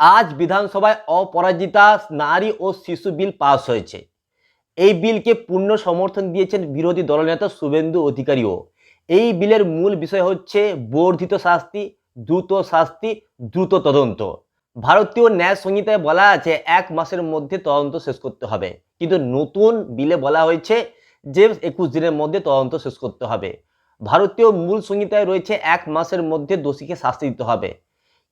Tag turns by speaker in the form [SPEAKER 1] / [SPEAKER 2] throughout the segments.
[SPEAKER 1] আজ বিধানসভায় অপরাজিতা নারী ও শিশু বিল পাস হয়েছে। এই বিলকে পূর্ণ সমর্থন দিয়েছেন বিরোধী দলনেতা শুভেন্দু অধিকারীও। এই বিলের মূল বিষয় হচ্ছে বর্ধিত শাস্তি, দ্রুত শাস্তি, দ্রুত তদন্ত। ভারতীয় ন্যায় সংহিতায় বলা আছে, এক মাসের মধ্যে তদন্ত শেষ করতে হবে। কিন্তু নতুন বিলে বলা হয়েছে যে একুশ দিনের মধ্যে তদন্ত শেষ করতে হবে। ভারতীয় মূল সংহিতায় রয়েছে, এক মাসের মধ্যে দোষীকে শাস্তি দিতে হবে।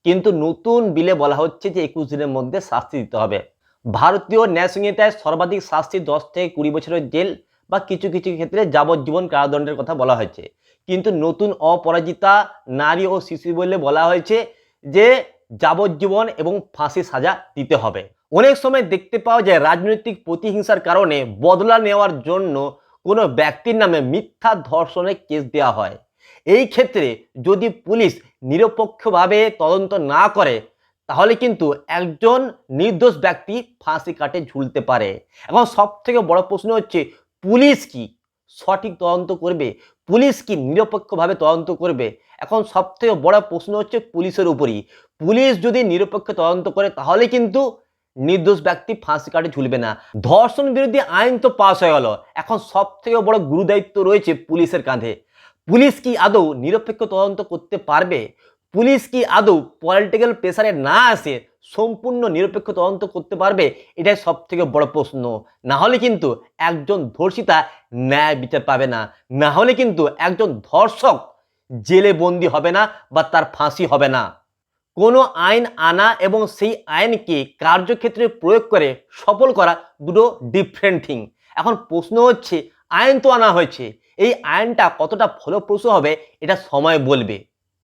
[SPEAKER 1] কিন্তু নতুন বিলে বলা হচ্ছে যে একুশ দিনের মধ্যে শাস্তি দিতে হবে। ভারতীয় ন্যায় সংহিতায় সর্বাধিক শাস্তি দশ থেকে কুড়ি বছরের জেল বা কিছু কিছু ক্ষেত্রে যাবজ্জীবন কারাদণ্ডের কথা বলা হয়েছে। কিন্তু নতুন অপরাজিতা নারী ও শিশু বলে বলা হয়েছে যে যাবজ্জীবন এবং ফাঁসি সাজা দিতে হবে। অনেক সময় দেখতে পাওয়া যায় রাজনৈতিক প্রতিহিংসার কারণে বদলা নেওয়ার জন্য কোনো ব্যক্তির নামে মিথ্যা ধর্ষণের কেস দেওয়া হয়। এই ক্ষেত্রে যদি পুলিশ নিরপেক্ষভাবে তদন্ত না করে, তাহলে কিন্তু একজন নির্দোষ ব্যক্তি ফাঁসি কাটে ঝুলতে পারে। এখন সব থেকে বড় প্রশ্ন হচ্ছে, পুলিশ কি? সঠিক তদন্ত করবে? পুলিশ কি নিরপেক্ষভাবে তদন্ত করবে? এখন সব থেকে বড় প্রশ্ন হচ্ছে পুলিশের উপরই। পুলিশ যদি নিরপেক্ষ তদন্ত করে, তাহলে কিন্তু নির্দোষ ব্যক্তি ফাঁসি কাটে ঝুলবে না। ধর্ষণ বিরোধী আইন তো পাশ হয়ে গেল। এখন সব থেকে বড় গুরুদায়িত্ব রয়েছে পুলিশের কাঁধে। পুলিশ কি আদৌ নিরপেক্ষ তদন্ত করতে পারবে? পুলিশ কি আদৌ পলিটিক্যাল প্রেসারে না আসে সম্পূর্ণ নিরপেক্ষ তদন্ত করতে পারবে? এটাই সব থেকে বড় প্রশ্ন। না হলে কিন্তু একজন ধর্ষিতা ন্যায় বিচার পাবে না। না হলে কিন্তু একজন ধর্ষক জেলে বন্দি হবে না বা তার ফাঁসি হবে না। কোনো আইন আনা এবং সেই আইনকে কার্যক্ষেত্রে প্রয়োগ করে সফল করা দুটো ডিফারেন্ট থিং এখন প্রশ্ন হচ্ছে, আইন তো আনা হয়েছে এই আয়নটা কতটা ফলপ্রসূ হবে এটা সময় বলবে।